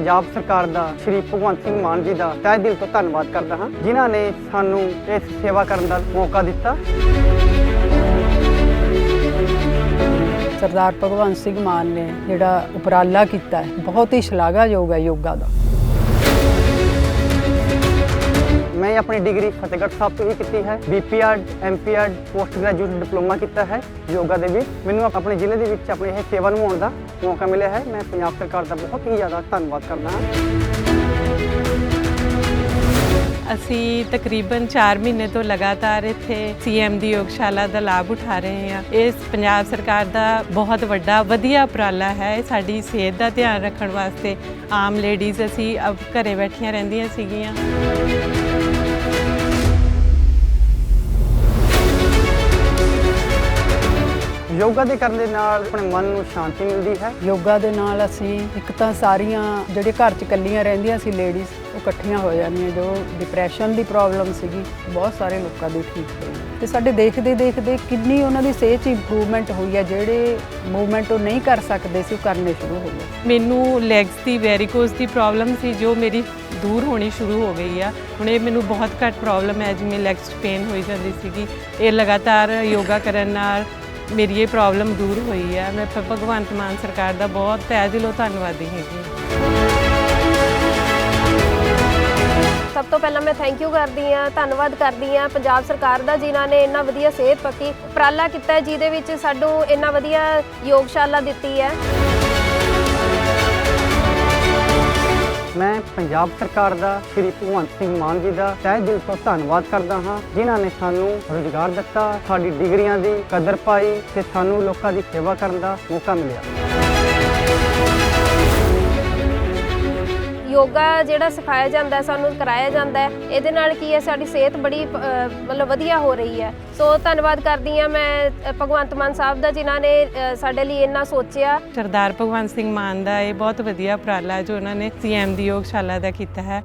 ਪੰਜਾਬ ਸਰਕਾਰ ਦਾ, ਸ਼੍ਰੀ ਭਗਵੰਤ ਸਿੰਘ ਮਾਨ ਜੀ ਦਾ ਤਹਿ ਦਿਲ ਤੋਂ ਧੰਨਵਾਦ ਕਰਦਾ ਹਾਂ, ਜਿਨ੍ਹਾਂ ਨੇ ਸਾਨੂੰ ਇਸ ਸੇਵਾ ਕਰਨ ਦਾ ਮੌਕਾ ਦਿੱਤਾ। ਸਰਦਾਰ ਭਗਵੰਤ ਸਿੰਘ ਮਾਨ ਨੇ ਜਿਹੜਾ ਉਪਰਾਲਾ ਕੀਤਾ ਹੈ, ਬਹੁਤ ਹੀ ਸ਼ਲਾਘਾਯੋਗ ਹੈ ਯੋਗਾ ਦਾ। ਮੈਂ ਆਪਣੀ ਡਿਗਰੀ ਫਤਿਹਗੜ੍ਹ ਸਾਹਿਬ ਤੋਂ ਹੀ ਕੀਤੀ ਹੈ BPR MPR post graduate diploma ਕੀਤਾ ਹੈ। ਯੋਗਾ ਦੇ ਵਿੱਚ ਮੈਨੂੰ ਆਪਣੇ ਜ਼ਿਲ੍ਹੇ ਦੇ ਵਿੱਚ ਆਪਣੀ ਇਹ ਸੇਵਾ ਨਿਭਾਉਣ ਦਾ ਮੌਕਾ ਮਿਲਿਆ ਹੈ। ਮੈਂ ਪੰਜਾਬ ਸਰਕਾਰ ਦਾ ਬਹੁਤ ਹੀ ਜ਼ਿਆਦਾ ਧੰਨਵਾਦ ਕਰਦਾ ਹਾਂ। ਅਸੀਂ ਤਕਰੀਬਨ 4 ਮਹੀਨੇ ਤੋਂ ਲਗਾਤਾਰ ਇੱਥੇ ਸੀਐਮ ਦੀ ਯੋਗਸ਼ਾਲਾ ਦਾ ਲਾਭ ਉਠਾ ਰਹੇ ਹਾਂ। ਇਸ ਪੰਜਾਬ ਸਰਕਾਰ ਦਾ ਬਹੁਤ ਵੱਡਾ, ਵਧੀਆ ਉਪਰਾਲਾ ਹੈ। ਸਾਡੀ ਸਿਹਤ ਦਾ ਧਿਆਨ ਰੱਖਣ ਵਾਸਤੇ ਆਮ ਲੇਡੀਜ਼ ਅਸੀਂ ਅਬ ਘਰੇ ਬੈਠੀਆਂ ਰਹਿੰਦੀਆਂ ਸੀਗੀਆਂ। ਯੋਗਾ ਦੇ ਕਰਨ ਦੇ ਨਾਲ ਆਪਣੇ ਮਨ ਨੂੰ ਸ਼ਾਂਤੀ ਮਿਲਦੀ ਹੈ। ਯੋਗਾ ਦੇ ਨਾਲ ਅਸੀਂ ਇੱਕ ਤਾਂ ਸਾਰੀਆਂ ਜਿਹੜੇ ਘਰ 'ਚ ਇਕੱਲੀਆਂ ਰਹਿੰਦੀਆਂ ਸੀ ਲੇਡੀਜ਼ ਉਹ ਇਕੱਠੀਆਂ ਹੋ ਜਾਂਦੀਆਂ ਜੋ ਡਿਪਰੈਸ਼ਨ ਦੀ ਪ੍ਰੋਬਲਮ ਸੀਗੀ ਬਹੁਤ ਸਾਰੇ ਲੋਕਾਂ ਦੀ ਠੀਕ ਹੋਈ ਤੇ ਸਾਡੇ ਦੇਖਦੇ ਦੇਖਦੇ ਕਿੰਨੀ ਉਹਨਾਂ ਦੀ ਸਿਹਤ 'ਚ ਇੰਪਰੂਵਮੈਂਟ ਹੋਈ ਹੈ ਜਿਹੜੇ ਮੂਵਮੈਂਟ ਉਹ ਨਹੀਂ ਕਰ ਸਕਦੇ ਸੀ ਉਹ ਕਰਨੇ ਸ਼ੁਰੂ ਹੋ ਗਏ। ਮੈਨੂੰ ਲੈਗਸ ਦੀ ਵੈਰੀਕੋਜ਼ ਦੀ ਪ੍ਰੋਬਲਮ ਸੀ ਜੋ ਮੇਰੀ ਦੂਰ ਹੋਣੀ ਸ਼ੁਰੂ ਹੋ ਗਈ ਆ। ਹੁਣ ਇਹ ਮੈਨੂੰ ਬਹੁਤ ਘੱਟ ਪ੍ਰੋਬਲਮ ਹੈ ਜਿਵੇਂ ਲੈਗਸ ਪੇਨ ਹੋਈ ਜਾਂਦੀ ਸੀਗੀ। ਇਹ ਲਗਾਤਾਰ ਯੋਗਾ ਕਰਨ ਨਾਲ ਮੇਰੀ ਇਹ ਪ੍ਰੋਬਲਮ ਦੂਰ ਹੋਈ ਹੈ। ਮੈਂ ਭਗਵੰਤ ਮਾਨ ਸਰਕਾਰ ਦਾ ਬਹੁਤ ਤਹਿ ਦਿਲੋਂ ਧੰਨਵਾਦੀ ਹੈਗੀ ਸਭ ਤੋਂ ਪਹਿਲਾਂ ਮੈਂ ਥੈਂਕ ਯੂ ਕਰਦੀ ਹਾਂ, ਧੰਨਵਾਦ ਕਰਦੀ ਹਾਂ ਪੰਜਾਬ ਸਰਕਾਰ ਦਾ, ਜਿਨ੍ਹਾਂ ਨੇ ਇੰਨਾ ਵਧੀਆ ਸਿਹਤ ਪੱਖੀ ਉਪਰਾਲਾ ਕੀਤਾ ਜਿਹਦੇ ਵਿੱਚ ਸਾਨੂੰ ਇੰਨਾ ਵਧੀਆ ਯੋਗਸ਼ਾਲਾ ਦਿੱਤੀ ਹੈ। ਪੰਜਾਬ ਸਰਕਾਰ ਦਾ, ਸ਼੍ਰੀ ਭਗਵੰਤ ਸਿੰਘ ਮਾਨ ਜੀ ਦਾ, ਤਹਿ ਦਿਲ ਤੋਂ ਧੰਨਵਾਦ ਕਰਦਾ ਹਾਂ, ਜਿਨ੍ਹਾਂ ਨੇ ਸਾਨੂੰ ਰੁਜ਼ਗਾਰ ਦਿੱਤਾ, ਸਾਡੀ ਡਿਗਰੀਆਂ ਦੀ ਕਦਰ ਪਾਈ ਤੇ ਸਾਨੂੰ ਲੋਕਾਂ ਦੀ ਸੇਵਾ ਕਰਨ ਦਾ ਮੌਕਾ ਮਿਲਿਆ। ਯੋਗਾ ਜਿਹੜਾ ਸਿਖਾਇਆ ਜਾਂਦਾ ਹੈ, ਸਾਨੂੰ ਕਰਾਇਆ ਜਾਂਦਾ ਹੈ, ਇਹਦੇ ਨਾਲ ਕੀ ਹੈ, ਸਾਡੀ ਸਿਹਤ ਬੜੀ ਮਤਲਬ ਵਧੀਆ ਹੋ ਰਹੀ ਹੈ। ਸੋ ਧੰਨਵਾਦ ਕਰਦੀ ਹਾਂ ਮੈਂ ਭਗਵੰਤ ਮਾਨ ਸਾਹਿਬ ਦਾ, ਜਿਨ੍ਹਾਂ ਨੇ ਸਾਡੇ ਲਈ ਇੰਨਾ ਸੋਚਿਆ। ਸਰਦਾਰ ਭਗਵੰਤ ਸਿੰਘ ਮਾਨ ਦਾ ਇਹ ਬਹੁਤ ਵਧੀਆ ਉਪਰਾਲਾ ਜੋ ਉਹਨਾਂ ਨੇ ਸੀਐਮ ਦੀ ਯੋਗਸ਼ਾਲਾ ਦਾ ਕੀਤਾ ਹੈ।